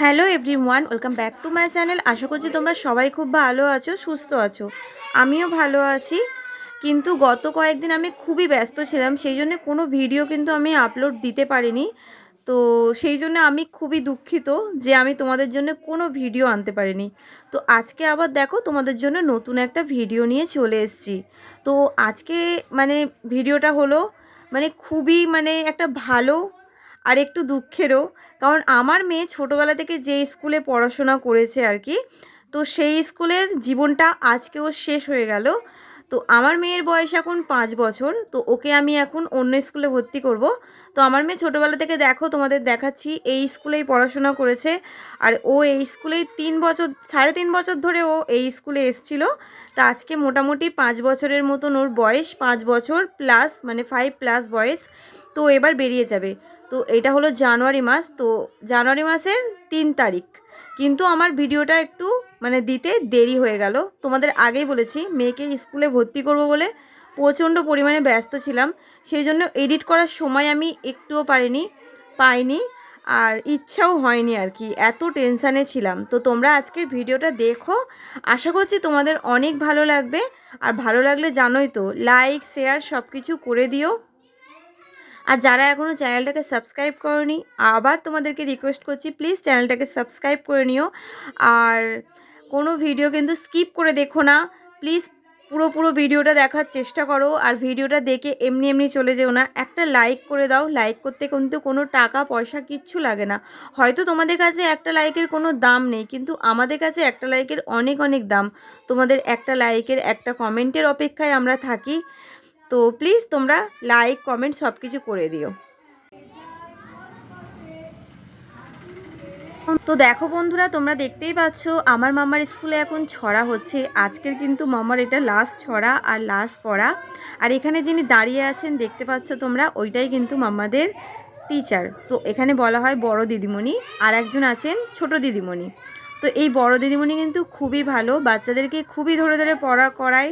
Hello everyone welcome back to my channel আশা করছি তোমরা সবাই খুব ভালো আছো, সুস্থ আছো। আমিও ভালো আছি, কিন্তু গত কয়েকদিন আমি খুবই ব্যস্ত ছিলাম, সেই জন্য কোনো ভিডিও কিন্তু আমি আপলোড দিতে পারিনি। তো সেই জন্য আমি খুবই দুঃখিত যে আমি তোমাদের জন্য কোনো ভিডিও আনতে পারিনি। তো আজকে আবার দেখো, তোমাদের জন্য নতুন একটা ভিডিও নিয়ে চলে এসেছি। তো আজকে মানে ভিডিওটা হলো মানে খুবই মানে একটা ভালো আর একটু দুঃখেরও, কারণ আমার মেয়ে ছোটোবেলা থেকে যে স্কুলে পড়াশোনা করেছে আর কি, তো সেই স্কুলের জীবনটা আজকেও শেষ হয়ে গেল। তো আমার মেয়ের বয়স এখন পাঁচ বছর, তো ওকে আমি এখন অন্য স্কুলে ভর্তি করব। তো আমার মেয়ে ছোটোবেলা থেকে দেখো তোমাদের দেখাচ্ছি, এই স্কুলেই পড়াশোনা করেছে আর ও এই স্কুলেই তিন বছর, সাড়ে তিন বছর ধরে ও এই স্কুলে এসছিল। তা আজকে মোটামুটি পাঁচ বছরের মতন ওর বয়স, পাঁচ বছর প্লাস মানে ফাইভ প্লাস বয়স, তো এবার বেরিয়ে যাবে। তো এটা হলো জানুয়ারি মাস, তো জানুয়ারি মাসের তিন তারিখ। কিন্তু আমার ভিডিওটা একটু মানে দিতে দেরি হয়ে গেল। তোমাদের আগেই বলেছি, মেয়েকে স্কুলে ভর্তি করব বলে প্রচণ্ড পরিমাণে ব্যস্ত ছিলাম। সেই জন্য এডিট করার সময় আমি একটুও পারিনি, পাইনি আর ইচ্ছাও হয়নি আর কি, এত টেনশানে ছিলাম। তো তোমরা আজকের ভিডিওটা দেখো, আশা করছি তোমাদের অনেক ভালো লাগবে। আর ভালো লাগলে জানোই তো, লাইক, শেয়ার সব কিছু করে দিও। আর যারা এখনও চ্যানেলটাকে সাবস্ক্রাইব করনি, আবার তোমাদেরকে রিকোয়েস্ট করছি, প্লিজ চ্যানেলটাকে সাবস্ক্রাইব করে নিও। আর কোনো ভিডিও কিন্তু স্কিপ করে দেখো না। প্লিজ পুরো পুরো ভিডিওটা দেখার চেষ্টা করো। আর ভিডিওটা দেখে এমনি এমনি চলে যেও না। একটা লাইক করে দাও। লাইক করতে কিন্তু কোনো টাকা, পয়সা কিচ্ছু লাগে না। হয়তো তোমাদের কাছে একটা লাইকের কোনো দাম নেই, কিন্তু আমাদের কাছে একটা লাইকের অনেক অনেক দাম। তোমাদের একটা লাইকের একটা কমেন্টের অপেক্ষায় আমরা থাকি। তো প্লিজ তোমরা লাইক কমেন্ট সব কিছু করে দিও। তো দেখো বন্ধুরা, তোমরা দেখতেই পাচ্ছ আমার মামার স্কুলে এখন ছড়া হচ্ছে। আজকের কিন্তু মামার এটা লাস্ট ছড়া আর লাস্ট পড়া। আর এখানে যিনি দাঁড়িয়ে আছেন, দেখতে পাচ্ছ তোমরা, ওইটাই কিন্তু মামাদের টিচার তো এখানে বলা হয় বড় দিদিমণি, আর একজন আছেন ছোট দিদিমণি। তো এই বড় দিদিমণি কিন্তু খুবই ভালো, বাচ্চাদেরকে খুবই ধরে ধরে পড়া করায়।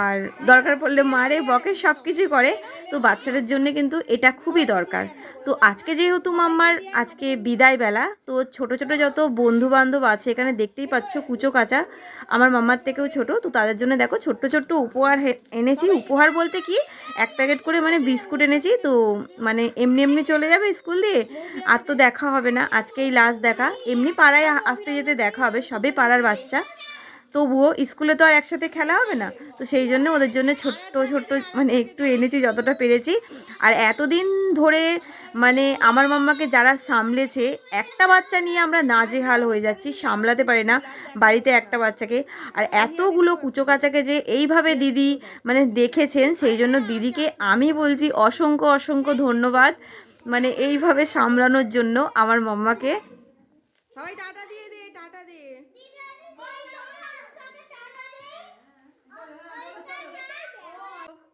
আর দরকার পড়লে মারে বকে সব কিছুই করে। তো বাচ্চাদের জন্য কিন্তু এটা খুবই দরকার। তো আজকে যেহেতু মাম্মার আজকে বিদায় বেলা, তো ছোট ছোট যত বন্ধু বান্ধব আছে, এখানে দেখতেই পাচ্ছ কুচো কাঁচা, আমার মাম্মার থেকেও ছোট, তো তাদের জন্য দেখো ছোট্ট ছোট্ট উপহার এনেছি। উপহার বলতে কি, এক প্যাকেট করে মানে বিস্কুট এনেছি, তো মানে এমনি এমনি চলে যাবে স্কুল দিয়ে, আর তো দেখা হবে না। আজকেই লাস্ট দেখা। এমনি পাড়ায় আসতে যেতে দেখা হবে, সবে পাড়ার বাচ্চা। তবুও স্কুলে তো আর একসাথে খেলা হবে না। তো সেই জন্য ওদের জন্য ছোট্ট ছোট্ট মানে একটু এনেছি যতটা পেরেছি। আর এতদিন ধরে মানে আমার মাম্মাকে যারা সামলেছে, একটা বাচ্চা নিয়ে আমরা নাজেহাল হয়ে যাচ্ছি, সামলাতে পারি না বাড়িতে একটা বাচ্চাকে। আর এতগুলো কুচো কাচাকে যে এইভাবে দিদি মানে দেখেছেন, সেই জন্য দিদিকে আমি বলছি অসংখ্য অসংখ্য ধন্যবাদ। মানে এইভাবে সামলানোর জন্য আমার মাম্মাকে সবাই টাটা দিয়ে টাটা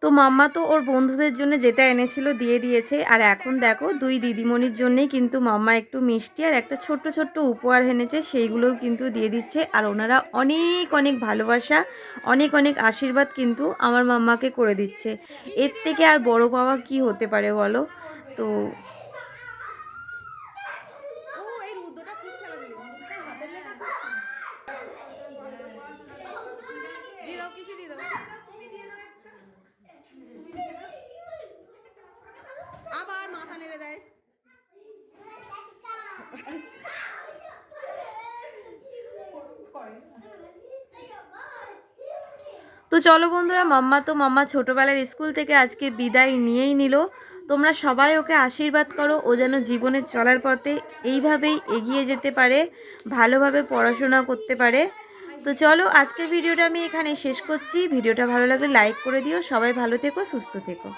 তো মাম্মা তো ওর বন্ধুদের জন্য যেটা এনেছিল দিয়ে দিয়েছে। আর এখন দেখো, দুই দিদিমণির জন্যেই কিন্তু মাম্মা একটু মিষ্টি আর একটা ছোট্ট ছোট্ট উপহার এনেছে, সেইগুলোও কিন্তু দিয়ে দিচ্ছে। আর ওনারা অনেক অনেক ভালোবাসা, অনেক অনেক আশীর্বাদ কিন্তু আমার মাম্মাকে করে দিচ্ছে। এর থেকে আর বড় পাওয়া কি হতে পারে বলো? তো আবার মাথা নেড়ে দেয় তো চলো বন্ধুরা, মাম্মা তো মাম্মা ছোটোবেলার স্কুল থেকে আজকে বিদায় নিয়েই নিল। তোমরা সবাই ওকে আশীর্বাদ করো, ও যেন জীবনে চলার পথে এইভাবেই এগিয়ে যেতে পারে, ভালোভাবে পড়াশোনা করতে পারে। তো চলো, আজকের ভিডিওটা আমি এখানে শেষ করছি। ভিডিওটা ভালো লাগলে লাইক করে দিও। সবাই ভালো থেকো, সুস্থ থেকো।